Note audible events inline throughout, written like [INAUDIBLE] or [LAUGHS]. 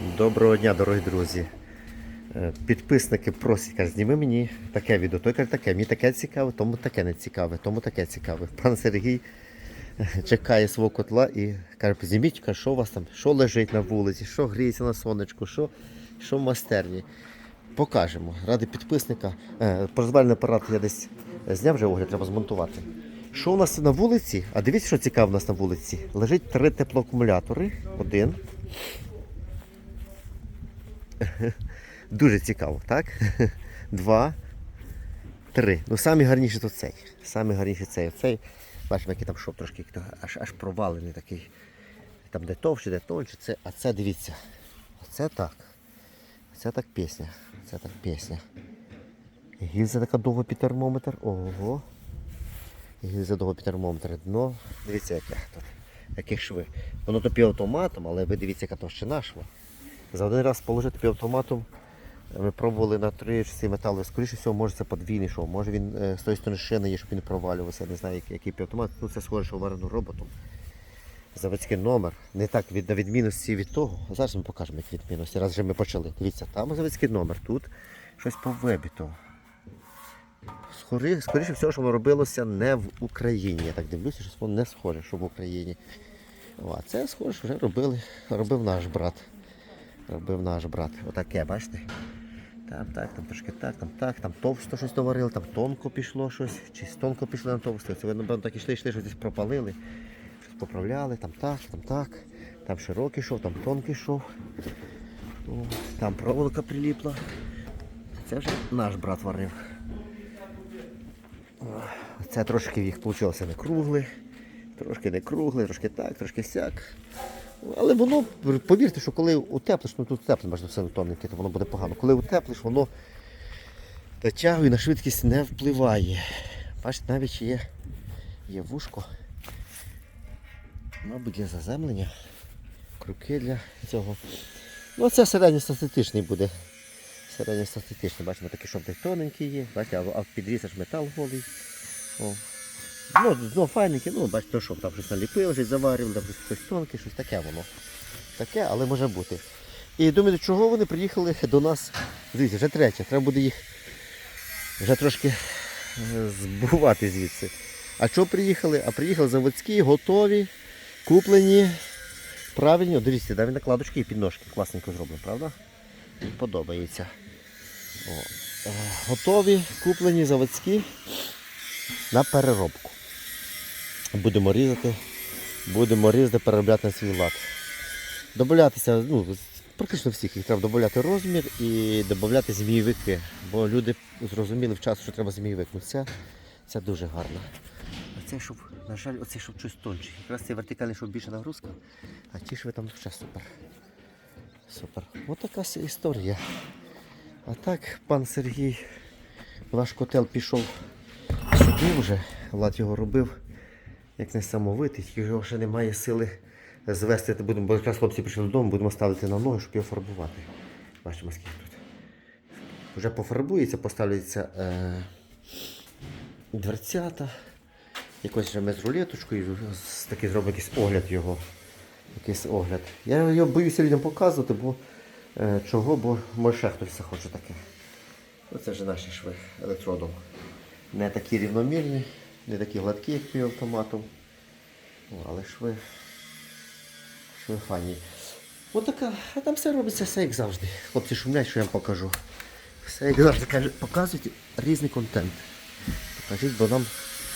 Доброго дня, дорогі друзі. Е, Підписники просять, кажуть, зніми мені таке відео. Той каже, таке, мені таке цікаве, тому таке не цікаве, тому таке цікаве. [LAUGHS] Пан Сергій е, чекає свого котла і каже, зніміть, каже, що у вас там, що лежить на вулиці, що гріється на сонечку, що, що в майстерні. Покажемо. Ради підписника. Е, Прозвальний апарат я десь зняв вже огляд, треба змонтувати. Що у нас на вулиці? А дивіться, що цікаво у нас на вулиці. Лежить три теплоакумулятори. Один. [LAUGHS] Дуже цікаво, так? [LAUGHS] Два, три. Ну, самі гарніші то цей. Самі цей. Цей, бачимо, який там шов трошки аж, аж провалений такий. Там де товще, де тоньше. Це, а це дивіться. Це так. Це так пісня. Це так пісня. Гільза така довго під термометр. Ого. Гільза довго під термометр. Дно. Дивіться, яке тут. Які шви. Воно то півавтоматом, але ви дивіться, яка товщина шва. За один раз положити півавтоматом. Ми пробували на часи металу. Скоріше всього, може це подвійний шов. Може він е, з тої сторони шини є, щоб він провалювався. Не знаю, який, який півавтомат. Ну це схоже, що варено роботом. Заводський номер. Не так від, на відмінності від того. Зараз ми покажемо, як відмінності. Раз вже ми почали. Дивіться, там заводський номер, тут щось повибито. Скорі- Скоріше всього, що воно робилося не в Україні. Я так дивлюся, що воно не схоже, що в Україні. О, а це схоже, вже робили, робив наш брат. Робив наш брат. Отаке, бачите? Там так, там трошки так, там так, там товсто щось доварили, там тонко пішло щось, чи тонко пішло на товсто. Це ви, напевно, так ішли, йшли, щось десь пропалили, щось поправляли, там так, там так, там широкий шов, там тонкий шов. О, там проволока приліпла. Це вже наш брат варив. Це трошки їх вийшло не кругле, трошки не кругле, трошки так, трошки сяк. Але воно, повірте, що коли утеплиш, ну тут тепло, бачите, все тоненьке, то воно буде погано. Коли утеплиш, воно на тягу і на швидкість не впливає. Бачите, навіть є, є вушко. Мабуть, для заземлення. Крюки для цього. Ну це середньостатистичний буде. Середньостатистичний, бачимо, такий шовтий тоненький є, бачите, а підрізаєш метал голий. О. Ну, ну файненький, ну, бачите, що там щось наліпив, щось заварив, там щось, тонке, щось таке воно. Таке, але може бути. І думаю, чого вони приїхали до нас. Дивіться, вже третє, треба буде їх вже трошки е, збувати звідси. А що приїхали? А приїхали заводські, готові, куплені, правильні. О, Дивіться, навіть накладочки і підножки класненько зроблено, правда? Подобається. О, е, готові, куплені заводські на переробку. Будемо різати, будемо різати, переробляти на свій лад. Добавлятися, ну, практично всіх їх треба додати розмір і додати змійовики, бо люди зрозуміли в час, що треба змійовик. Ну, це, це дуже гарно. Це, щоб, на жаль, оцей щоб щось тонче. Якраз цей вертикальний, щоб більше нагрузка, а ті шви там ще супер. Супер. Ось така історія. А так, пан Сергій, ваш котел пішов сюди вже, Влад його робив, як несамовитий, його ще немає сили звести. Будемо, бо якраз хлопці прийшли додому, будемо ставити на ноги, щоб його фарбувати. Бачимо, скільки тут. Вже пофарбується, поставляться е, дверцята. Якось вже ми з рулеточкою, такий зробимо якийсь огляд його. Якийсь огляд. Я його боюся людям показувати, бо е, чого, бо може хтось захоче таке. Оце вже наші шви електродом. Не такі рівномірні, не такі гладкі, як півавтоматом. Але шви. Шви фані. Отака, а там все робиться все як завжди. Хлопці шумлять, що я вам покажу. Все як завжди показують різний контент. Покажіть, бо нам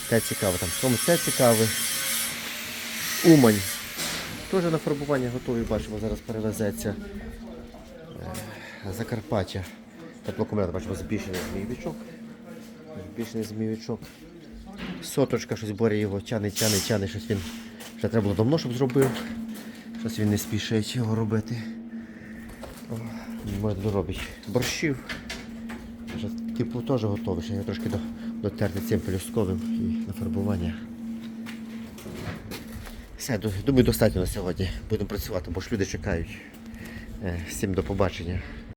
те цікаво. Там кому це цікаве. Умань. Теж на фарбування готові, бачимо, зараз перевезеться. Е, Закарпаття. Теплокомет, бачимо, збільшений змійовичок. Збільшений змійовичок. Соточка щось борє його, тяне, тяне, тяне, щось він. Вже треба було давно, щоб зробив. Щось він не спішить його робити. О, може доробить борщів. Вже, Типу теж готовий, ще я трошки до, дотерти цим пелюстковим і на фарбування. Все, ду- думаю, достатньо на сьогодні. Будемо працювати, бо ж люди чекають. Е, Всім до побачення.